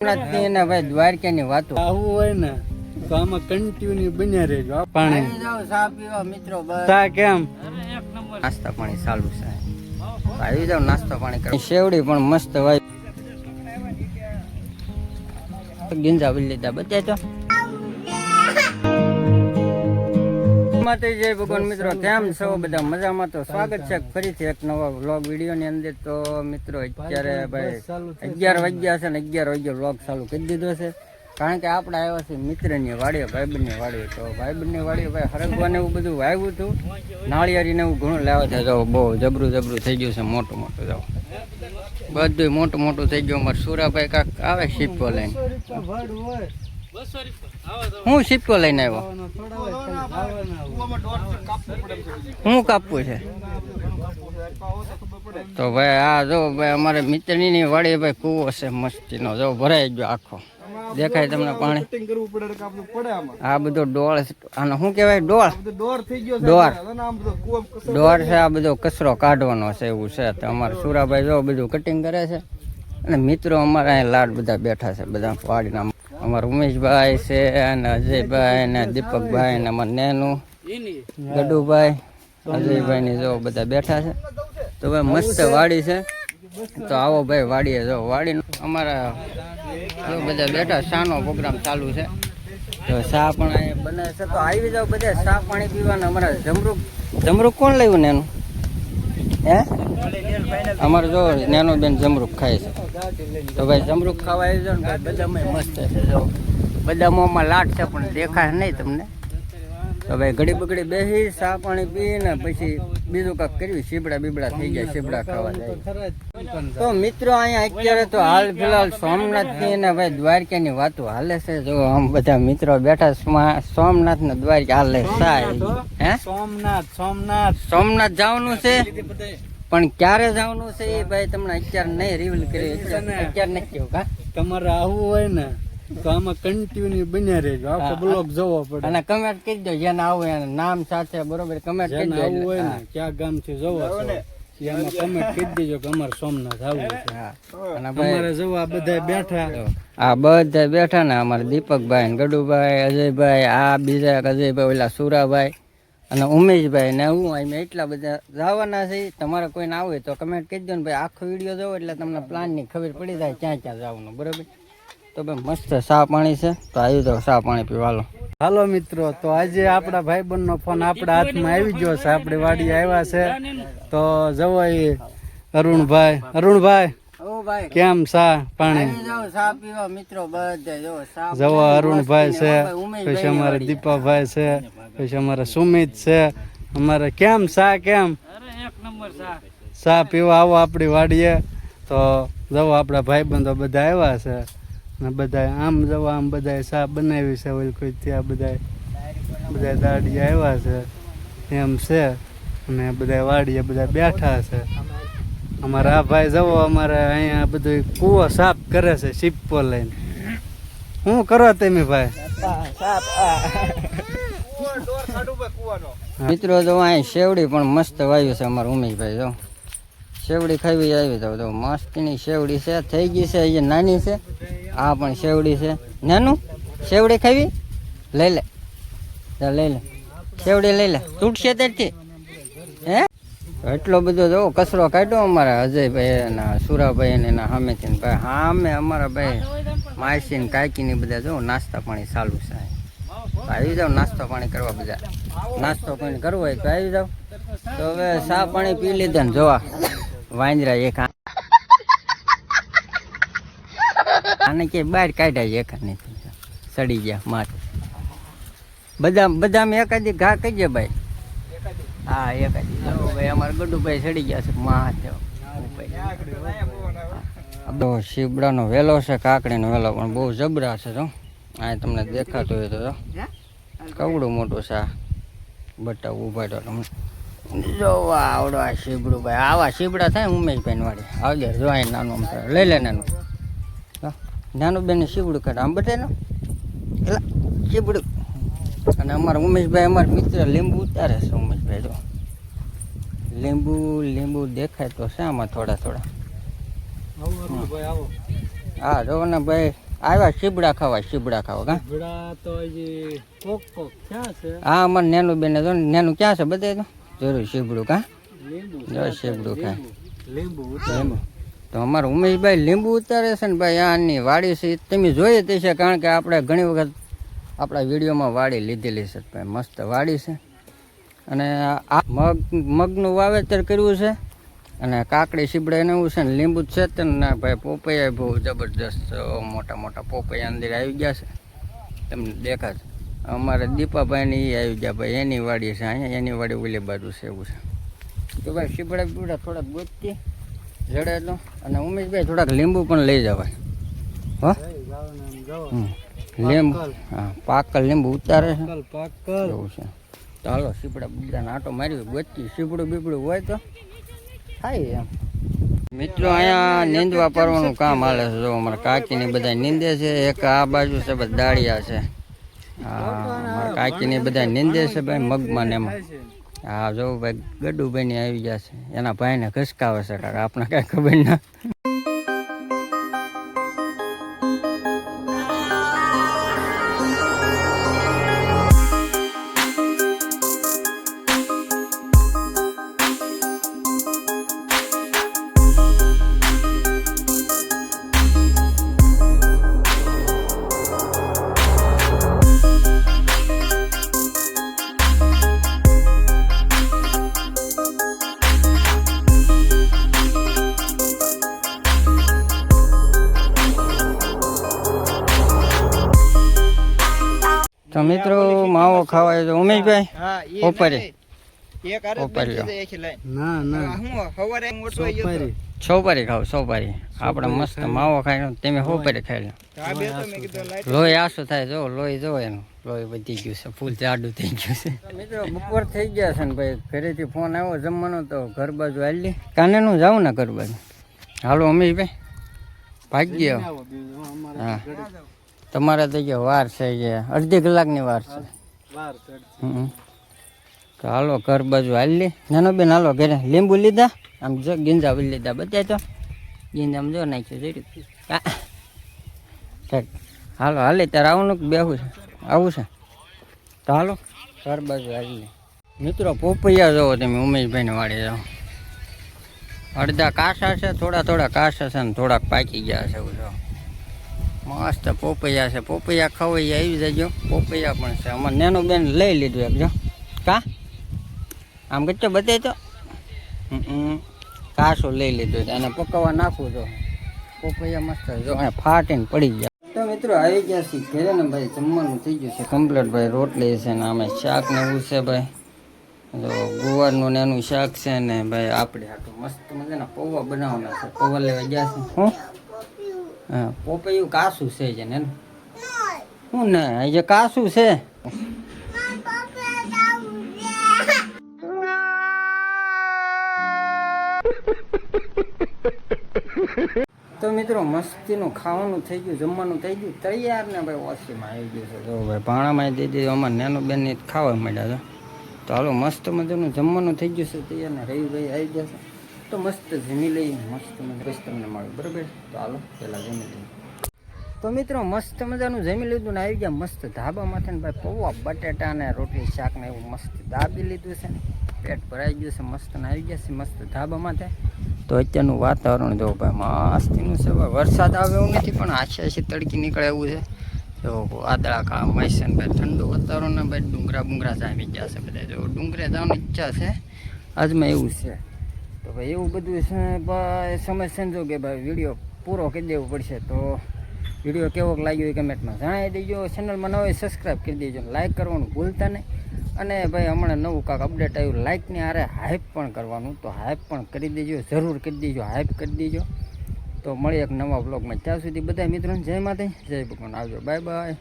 સોમનાથની ભાઈ દ્વારકાની વાતો. આવું હોય ને તો આમાં કન્ટિન્યુ બન્યા રહેજો પાણી. પીવા મિત્રો બસ. કેમ? નાસ્તા પાણી ચાલુ છે. આવી જાવ નાસ્તા પાણી કરી. શેવડી પણ મસ્ત હોય ગિંજા બી લીધા બચ્યા તો. માતે જય ભગવાન મિત્રો કેમ છો? બધા મજામાં? તો સ્વાગત છે ફરીથી એક નવા વ્લોગ વિડીયોની અંદર. તો મિત્રો અત્યારે ભાઈ અગિયાર વાગ્યા છે. ને અગિયાર વાગ્યા વ્લોગ ચાલુ કરી દીધો છે. કારણ કે આપણે આવ્યા મિત્ર મિત્રની વાડીએ ભાઈબંધની વાડીએ. તો ભાઈબંધની વાડીએ ભાઈ હરગવાને એવું બધું વાવ્યું હતું. નાળિયેરીને એવું ઘણું લાવ્યા છે જો બહુ જબરું જબરું થઈ ગયું છે મોટું મોટું જાવ બધું મોટું મોટું થઈ ગયું. અમારે સુરાભાઈ કાક આવે શીપો લઈને હું શીપકો લઈને આવ્યો? હું કાપવું છે? તો ભાઈ, આ જો ભાઈ, અમારે મિત્રની વાડી ભાઈ કૂવો છે, મસ્તીનો. જો ભરાઈ ગયો આખો. દેખાય તમને પાણી? આ બધો ડોળ આનો શું કહેવાય? ડોળ? ડોર. ડોળ છે, આ બધો કચરો કાઢવાનો છે, એવું છે. તો અમારે સુરાભાઈ જો બધું કટિંગ કરે છે. અને મિત્રો અમારા અહીં લાડ બધા બેઠા છે, બધા વાડીના અમારા ઉમેશભાઈ છે અને અજયભાઈ ને દીપકભાઈ ને અમારે નેનું, ગડુભાઈ, અજયભાઈ ને જો બધા બેઠા છે. તો ભાઈ મસ્ત વાડી છે. તો આવો ભાઈ વાડીએ જો. વાડી અમારા જો બધા બેઠા શાનો પ્રોગ્રામ ચાલુ છે. તો ચા પણ અહીંયા બને છે. તો આવી જાવ બધા ચા પાણી પીવાના. અમારા જમરૂક જમરૂક કોણ લેવું નેનું? હે? અમારે જો નેનો બેન જમરૂક ખાય છે. તો ભાઈ જમરૂક ખાવા આવી જાવ ને ભાઈ બદામાં મસ્ત છે જો. બદામોમાં લાટ છે પણ દેખાય નહીં તમને. તો ભાઈ ઘડી બગડી બેસી ચા પાણી પીને પછી બીજું કાંક કર્યું સીબડા બીબડા થઈ જાય શીબડા ખાવા જાય. તો મિત્રો અહીંયા અત્યારે તો હાલ ફિલહાલ સોમનાથની અને ભાઈ દ્વારકાની વાતો હાલે છે. જો આમ બધા મિત્રો બેઠા સ્મા- સોમનાથ ને દ્વારકા હાલે સાહેબ હે? સોમનાથ સોમનાથ. સોમનાથ જવાનું છે. પણ ક્યારે જવાનું છે એ ભાઈ તમને અત્યારે નહીં રિવીલ કરી અત્યારે નહીં કેવું કા તમારે આવવું હોય ને તો આમાં કન્ટિન્યુ બન્યા રહેજો. આખો બ્લોક જોવો પડે. અને કમેન્ટ કરી દો જેને આવું એને નામ સાથે બરોબર કમેન્ટ કરી જેને દો આવું હોય ને ક્યાં ગામથી જોવો છો એ આમાં કમેન્ટ કરી દેજો કે અમારે સોમનાથ આવવું છે. હા. અને અમારે જવા બધા બેઠા. આ બધા બેઠા ને અમારે દીપકભાઈ ને ગડુભાઈ અજયભાઈ આ બીજા એક અજયભાઈ ઓલા સુરાભાઈ. અને ઉમેશભાઈ ને હું અમે એટલા બધા જવાના છે, તમારે કોઈને આવે તો કમેન્ટ કહી દો ને ભાઈ, આખો વીડિયો જોવો એટલે તમને પ્લાનની ખબર પડી જાય ક્યાં ક્યાં જવાનું, બરાબર? તો ભાઈ, મસ્ત સા પાણી છે, તો આવી તો સા પાણી પીવાલો હાલો. મિત્રો, તો આજે આપણા ભાઈબંધનો ફોન આપણા હાથમાં આવી ગયો છે, આપણે વાડી આવ્યા છે. તો જવો અરુણભાઈ અરુણભાઈ. કેમ સા પાણી? આવી જાવ ચા પીવા મિત્રો બધે જો ચા જવો અરુણભાઈ છે પછી અમારે દીપાભાઈ છે પછી અમારે સુમિત છે અમારે કેમ સા કેમ? સા. પીવા આવો આપણી વાડીએ. તો જવો આપણા ભાઈબંધો બધા આવ્યા છે. ને બધા આમ જવા આમ બધા સા બનાવી છે ઓલી કોઈ ત્યાં બધા બધા દાડી આવ્યા છે. એમ છે. અને બધા વાડીએ બધા બેઠા છે. અમારા આ ભાઈ જવો, અમારે અહીંયા બધું કૂવો સાફ કરે છે શીપો લઈને. શું કરો તમે ભાઈ? મિત્રો, જો અહીં શેવડી પણ મસ્ત વાવ્યું છે અમારા ઉમેશભાઈ, જો. શેવડી ખાવી આવી તો તો મસ્તની શેવડી છે, થઈ ગઈ છે, અહીંયા નાની છે. આ પણ શેવડી છે. નાનું? શેવડી ખાવી? લઈ લે. લઈ લે. શેવડી લઈ લે. તૂટશે હે એટલો બધો જો કચરો કાઢ્યો અમારા અજયભાઈ એના સુરાભાઈ અને એના સામેથી ભાઈ સામે અમારા ભાઈ માસી ને કાકી ને બધા જો નાસ્તા પાણી ચાલુ છે. આવી જાવ નાસ્તો પાણી કરવા બધા. નાસ્તો પાણી કરવો હોય તો આવી જાવ તો હવે ચા પાણી પી લીધા ને જોવા. વાંદરા એક આને કે બહાર કાઢ્યા એક. સડી ગયા, માથે. બધા બધામાં એકાદી ઘા કહી કહીએ ભાઈ. હા, એક જ. ભાઈ અમારા ગડુભાઈ ચડી ગયા છે માં તો શીબડાનો વેલો છે, કાકડીનો વેલો, પણ બહુ જબરા છે, જો. આ તમને દેખાતું હોય તો કવડું મોટું છે બટા ઊભા તો તમને. જોવા આવડો આ શીબડું ભાઈ આવા શીબડા થાય ઉમેશભાઈ વાળી આવજે, જો અહીં નાનું આમ લઈ લે નાનું. નાનું બેન શીબડું કાઢ. આમ બતાય એટલે શીબડું. અને અમારા ઉમેશભાઈ અમારા મિત્ર લીંબુ ઉતારે છે ઉમેશભાઈ તો લીંબુ લીંબુ દેખાય તો છે આમાં થોડા થોડા. હા. જો ને ભાઈ આવ્યા શીબડા ખાવા શીબડા ખાવા કા? તો કોક કોક ક્યાં છે. હા અમારે નેનું બેન જો નેનું ક્યાં છે બધે તો? જરૂર શીબડું કા? જો શીબડું ખાય. લીંબુ. લીંબુ તો અમારે ઉમેશભાઈ લીંબુ ઉતારે છે ને ભાઈ આની વાડી છે તમે જોઈએ તે છે કારણ કે આપણે ઘણી વખત આપણા વિડીયોમાં વાડી લીધેલી છે. ભાઈ મસ્ત વાડી છે. અને આ મગ મગનું વાવેતર કર્યું છે. અને કાકડી સીબડા ને એવું છે ને લીંબુ છે ને ભાઈ પોપૈયા બહુ જબરદસ્ત મોટા મોટા પોપૈયા અંદર આવી ગયા છે. તમને દેખાશે. અમારે દીપાભાઈની એ આવી ગયા ભાઈ. એની વાડી છે અહીંયા એની વાડી ઓલી બાજુ છે એવું છે. તો ભાઈ સીબડા બીબડા થોડાક ગોતતી જડે તો અને ઉમેશભાઈ થોડાક લીંબુ પણ લઈ જવાય. હો? હમ. લીંબુ હા પાકલ લીંબુ ઉતારે છે. પાકલ એવું છે. ચાલો સીપડા બીપડા આટો મારી ગચ્ચી સીપડું બીપડું હોય તો થાય એમ. મિત્રો અહીંયા નીંદવા પરવાનું કામ હાલે છે. જો અમારા કાકીની બધા નીંદે છે. એક આ બાજુ છે બધા દાળિયા છે. હા કાકીની બધા નીંદે છે ભાઈ મગમાં ને એમાં. હા જો ભાઈ ગડુભાઈ ની આવી ગયા છે. એના ભાઈને ઘસકાવે છે કાકા. આપણે કાંઈ ખબર ના તો મિત્રો માવો ખાવાય તો ઉમેશભાઈ ઓપરે. સોપારી. સોપારી ખાવ સોપારી. આપણે મસ્ત માવો ખાઈ તમે સોપારી ખાઈ લો. લોહી આસો થાય જો લોહી જો એનું. લોહી વધી ગયું છે ફૂલ જાડું થઈ ગયું છે. મિત્રો બપોર થઈ ગયા છે ને ભાઈ. ઘરેથી ફોન આવ્યો જમવાનો તો ઘર બાજુ હાલી કાને નું જાઉં ને ઘર બાજુ? હાલો અમીશભાઈ. ભાગી ગયો હા. તમારે તો જે વાર છે જે અડધી કલાકની વાર છે? વાર તો હાલો ઘર બાજુ હાલી નાનો બેન હાલો ઘરે લીંબુ લીધા. આમ જો ગીંજા ઉલી લીધા. બધા તો. ગીંજામ જો નાખ્યું જોઈ હાલો હાલે ત્યારે આવવાનું કે બેહું છે. આવું છે. તો હાલો ઘર બાજુ હાલી મિત્રો પોપૈયા જોવો તમે ઉમેશભાઈને વાળી જાઓ અડધા કાસા છે થોડા થોડા કાસા છે ને થોડાક પાકી ગયા છે એવું જો. મસ્ત પોપૈયા છે. પોપૈયા ખવાઈ આવી જજો પોપૈયા પણ છે. અમારે નેનું બેન લઈ લીધું એક કા? આમ કચ્ચો બતાવી તો? કાસું લઈ લીધું છે. અને પકવવા નાખું તો પોપૈયા મસ્ત. જો અહીંયા ફાટીને પડી ગયા. તો મિત્રો આવી ગયા છે ઘરે ને ભાઈ. જમવાનું થઈ ગયું છે કમ્પ્લીટ ભાઈ. રોટલી છે ને આમે શાક ને એવું છે ભાઈ. જો ગુવારનું ને શાક છે ને ભાઈ. આપણે આટલું મસ્ત મજાના પૌવા બનાવવાના છે. પૌવા લેવા ગયા છે. હા? પોપૈયું કાસું છે છે ને શું ને? જે કાસું છે. તો મિત્રો મસ્તીનું ખાવાનું થઈ ગયું જમવાનું થઈ ગયું. તૈયાર ને ભાઈ ઓછીમાં આવી ગયું છે. જો ભાઈ ભાણામાં દઈ દીધું અમારે નાનું બેન ને ખાવા માંડ્યા છે. તો હાલો મસ્ત મજાનું જમવાનું થઈ ગયું છે. તૈયાર ને રવિભાઈ આવી ગયા છે. તો મસ્ત જમી લઈ મસ્ત મજા તમને મળ્યું બરાબર? તો હાલો, પહેલાં જમી લઈએ. તો મિત્રો, મસ્ત મજાનું જમી લીધું ને આવી ગયા મસ્ત ધાબામાંથી ને ભાઈ પૌવા, બટેટા ને રોટલી, શાક ને એવું મસ્ત દાબી લીધું છે ને. પેટ ભરાઈ ગયું છે મસ્ત ને આવી ગયા છે મસ્ત ધાબા માથે. તો અત્યારનું વાતાવરણ જો ભાઈ મસ્તીનું છે. ભાઈ વરસાદ આવે એવું નથી, પણ આછી આછી તડકી નીકળે એવું છે. જો વાદળા કા મૈસન ભાઈ ઠંડુ વાતાવરણ ને ભાઈ ડુંગરા બુંગરા જામી ગયા છે બધા. જો ડુંગરે જવાની ઈચ્છા છે. આજમાં એવું છે. તો ભાઈ એવું બધું ભાઈ સમજ કે ભાઈ વીડિયો પૂરો કરી દેવો પડશે. તો વીડિયો કેવો લાગ્યો એ કમેન્ટમાં જણાવી દેજો. ચેનલમાં નવો સબસ્ક્રાઈબ કરી દેજો. લાઇક કરવાનું ભૂલતા નહીં. અને ભાઈ હમણાં નવું કાંક અપડેટ આવ્યું લાઇકની હારે હાઇપ પણ કરવાનું. તો હાઇપ પણ કરી દેજો, જરૂર કરી દેજો હાઇપ કરી દેજો. તો મળી એક નવા બ્લોગમાં ત્યાં સુધી બધા મિત્રોને જય માતા જય ભગવાન. આવજો. Bye bye